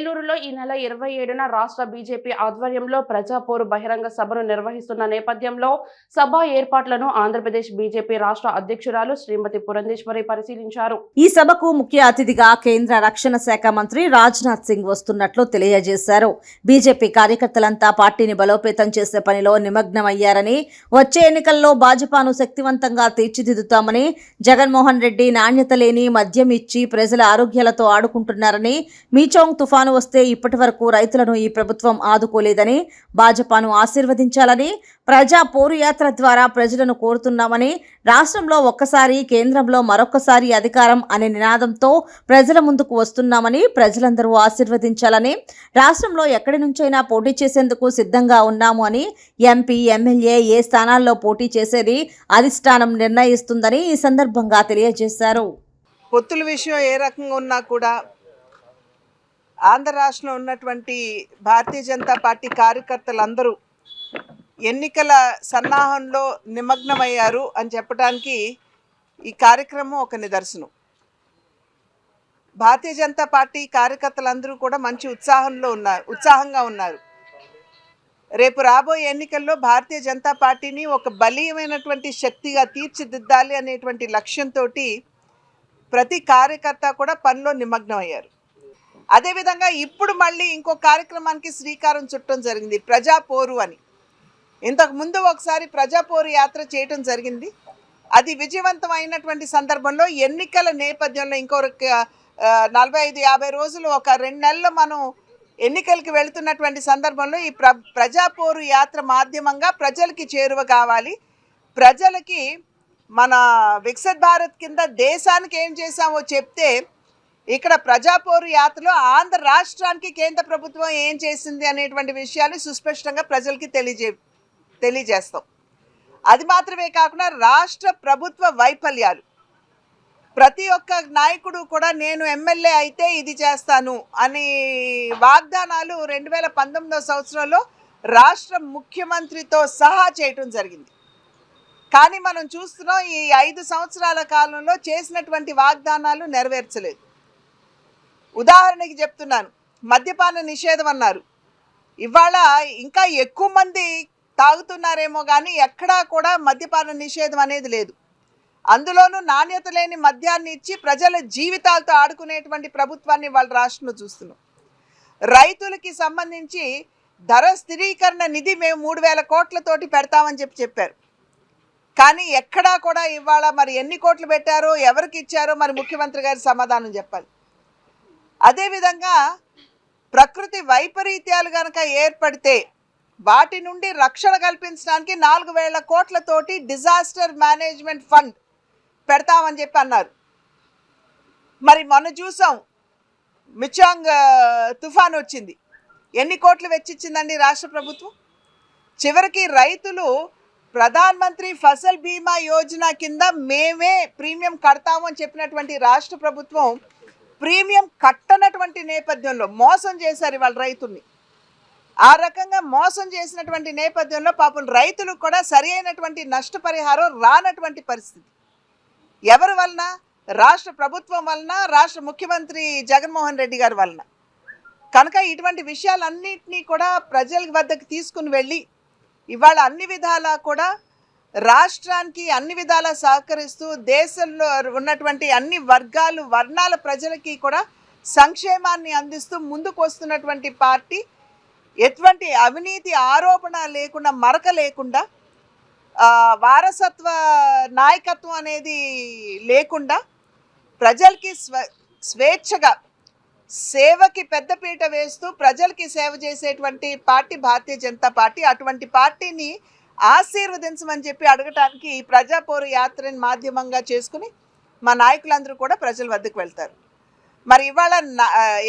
ఏలూరులో ఈ నెల ఇరవై ఏడున రాష్ట్ర బీజేపీ ఆధ్వర్యంలో ప్రజాపోరు బహిరంగ సభను నిర్వహిస్తున్న నేపథ్యంలో సభ ఏర్పాట్లను ఆంధ్రప్రదేశ్ బీజేపీ రాష్ట్ర అధ్యక్షురాలు శ్రీమతి పురంధేశ్వరి పరిశీలించారు. ఈ సభకు ముఖ్య అతిథిగా కేంద్ర రక్షణ శాఖ మంత్రి రాజ్నాథ్ సింగ్ వస్తున్నట్లు తెలియజేశారు. బీజేపీ కార్యకర్తలంతా పార్టీని బలోపేతం చేసే పనిలో నిమగ్నమయ్యారని వచ్చే ఎన్నికల్లో భాజపాను శక్తివంతంగా తీర్చిదిద్దుతామని జగన్మోహన్ రెడ్డి నాణ్యత లేని మద్యం ఇచ్చి ప్రజల ఆరోగ్యాలతో ఆడుకుంటున్నారని మీచోంగ్ తుఫాను వస్తే ఇప్పటి వరకు రైతులను ఈ ప్రభుత్వం ఆదుకోలేదని భాజపాను ఆశీర్వదించాలని ప్రజా పోరుయాత్ర ద్వారా ప్రజలను కోరుతున్నామని రాష్ట్రంలో ఒక్కసారి కేంద్రంలో మరొక్కసారి అధికారం అనే నినాదంతో ప్రజల ముందుకు వస్తున్నామని ప్రజలందరూ ఆశీర్వదించాలని రాష్ట్రంలో ఎక్కడి నుంచైనా పోటీ చేసేందుకు సిద్ధంగా ఉన్నాము అని ఎంపీ ఎమ్మెల్యే ఏ స్థానాల్లో పోటీ చేసేది అధిష్టానం నిర్ణయిస్తుందని ఈ సందర్భంగా తెలియజేశారు. పొత్తుల విషయం ఏ రకంగా ఉన్నా కూడా ఆంధ్ర రాష్ట్రంలో ఉన్నటువంటి భారతీయ జనతా పార్టీ కార్యకర్తలందరూ ఎన్నికల సన్నాహంలో నిమగ్నమయ్యారు అని చెప్పడానికి ఈ కార్యక్రమం ఒక నిదర్శనం. భారతీయ జనతా పార్టీ కార్యకర్తలందరూ కూడా మంచి ఉత్సాహంలో ఉన్నారు ఉత్సాహంగా ఉన్నారు. రేపు రాబోయే ఎన్నికల్లో భారతీయ జనతా పార్టీని ఒక బలీయమైనటువంటి శక్తిగా తీర్చిదిద్దాలి అనేటువంటి లక్ష్యంతో ప్రతి కార్యకర్త కూడా పనిలో నిమగ్నమయ్యారు. అదేవిధంగా ఇప్పుడు మళ్ళీ ఇంకో కార్యక్రమానికి శ్రీకారం చుట్టడం జరిగింది ప్రజాపోరు అని. ఇంతకు ముందు ఒకసారి ప్రజాపోరు యాత్ర చేయటం జరిగింది. అది విజయవంతం అయినటువంటి సందర్భంలో ఎన్నికల నేపథ్యంలో ఇంకో నలభై ఐదు యాభై రోజులు ఒక రెండు నెలలు మనం ఎన్నికలకి వెళుతున్నటువంటి సందర్భంలో ఈ ప్ర ప్రజాపోరు యాత్ర మాధ్యమంగా ప్రజలకి చేరువ కావాలి. ప్రజలకి మన వికసిత్ భారత్ కింద దేశానికి ఏం చేశామో చెప్తే ఇక్కడ ప్రజాపోరు యాత్రలో ఆంధ్ర రాష్ట్రానికి కేంద్ర ప్రభుత్వం ఏం చేసింది అనేటువంటి విషయాలు సుస్పష్టంగా ప్రజలకి తెలియజే తెలియజేస్తాం. అది మాత్రమే కాకుండా రాష్ట్ర ప్రభుత్వ వైఫల్యాలు. ప్రతి ఒక్క నాయకుడు కూడా నేను ఎమ్మెల్యే అయితే ఇది చేస్తాను అని వాగ్దానాలు రెండు వేల పంతొమ్మిదో సంవత్సరంలో రాష్ట్ర ముఖ్యమంత్రితో సహా చేయటం జరిగింది. కానీ మనం చూస్తున్నాం ఈ ఐదు సంవత్సరాల కాలంలో చేసినటువంటి వాగ్దానాలు నెరవేర్చలేదు. ఉదాహరణకి చెప్తున్నాను. మద్యపాన నిషేధం అన్నారు. ఇవాళ ఇంకా ఎక్కువ మంది తాగుతున్నారేమో కానీ ఎక్కడా కూడా మద్యపాన నిషేధం అనేది లేదు. అందులోనూ నాణ్యత లేని మద్యాన్ని ఇచ్చి ప్రజల జీవితాలతో ఆడుకునేటువంటి ప్రభుత్వాన్ని వాళ్ళ రాష్ట్రంలో చూస్తున్నాం. రైతులకి సంబంధించి ధర స్థిరీకరణ నిధి మేము మూడు వేల కోట్లతోటి పెడతామని చెప్పి చెప్పారు. కానీ ఎక్కడా కూడా ఇవాళ మరి ఎన్ని కోట్లు పెట్టారో ఎవరికి ఇచ్చారో మరి ముఖ్యమంత్రి గారి సమాధానం చెప్పాలి. అదేవిధంగా ప్రకృతి వైపరీత్యాలు కనుక ఏర్పడితే వాటి నుండి రక్షణ కల్పించడానికి నాలుగు వేల కోట్లతోటి డిజాస్టర్ మేనేజ్మెంట్ ఫండ్ పెడతామని చెప్పి అన్నారు. మరి మొన్న చూసాం మిచాంగ్ తుఫాన్ వచ్చింది. ఎన్ని కోట్లు వెచ్చించిందండి రాష్ట్ర ప్రభుత్వం? చివరికి రైతులు ప్రధాన్ మంత్రి ఫసల్ బీమా యోజన కింద మేమే ప్రీమియం కడతాము అని చెప్పినటువంటి రాష్ట్ర ప్రభుత్వం ప్రీమియం కట్టనటువంటి నేపథ్యంలో మోసం చేశారు ఇవాళ రైతుల్ని. ఆ రకంగా మోసం చేసినటువంటి నేపథ్యంలో పాపం రైతులు కూడా సరి అయినటువంటి నష్టపరిహారం రానటువంటి పరిస్థితి. ఎవరి వలన? రాష్ట్ర ప్రభుత్వం వలన రాష్ట్ర ముఖ్యమంత్రి జగన్మోహన్ రెడ్డి గారి వలన. కనుక ఇటువంటి విషయాలన్నింటినీ కూడా ప్రజల వద్దకు తీసుకుని వెళ్ళి ఇవాళ అన్ని విధాలా కూడా రాష్ట్రానికి అన్ని విధాలా సహకరిస్తూ దేశంలో ఉన్నటువంటి అన్ని వర్గాలు వర్ణాల ప్రజలకి కూడా సంక్షేమాన్ని అందిస్తూ ముందుకు వస్తున్నటువంటి పార్టీ. ఎటువంటి అవినీతి ఆరోపణ లేకుండా మరక లేకుండా వారసత్వ నాయకత్వం అనేది లేకుండా ప్రజలకి స్వ స్వేచ్ఛగా సేవకి పెద్దపీట వేస్తూ ప్రజలకి సేవ చేసేటువంటి పార్టీ భారతీయ జనతా పార్టీ. అటువంటి పార్టీని ఆశీర్వదించమని చెప్పి అడగటానికి ఈ ప్రజాపోరు యాత్రని మాధ్యమంగా చేసుకుని మా నాయకులందరూ కూడా ప్రజల వద్దకు వెళ్తారు. మరి ఇవాళ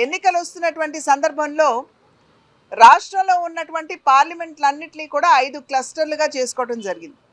ఎన్నికలు వస్తున్నటువంటి సందర్భంలో రాష్ట్రంలో ఉన్నటువంటి పార్లమెంట్లన్నింటినీ కూడా ఐదు క్లస్టర్లుగా చేసుకోవడం జరిగింది.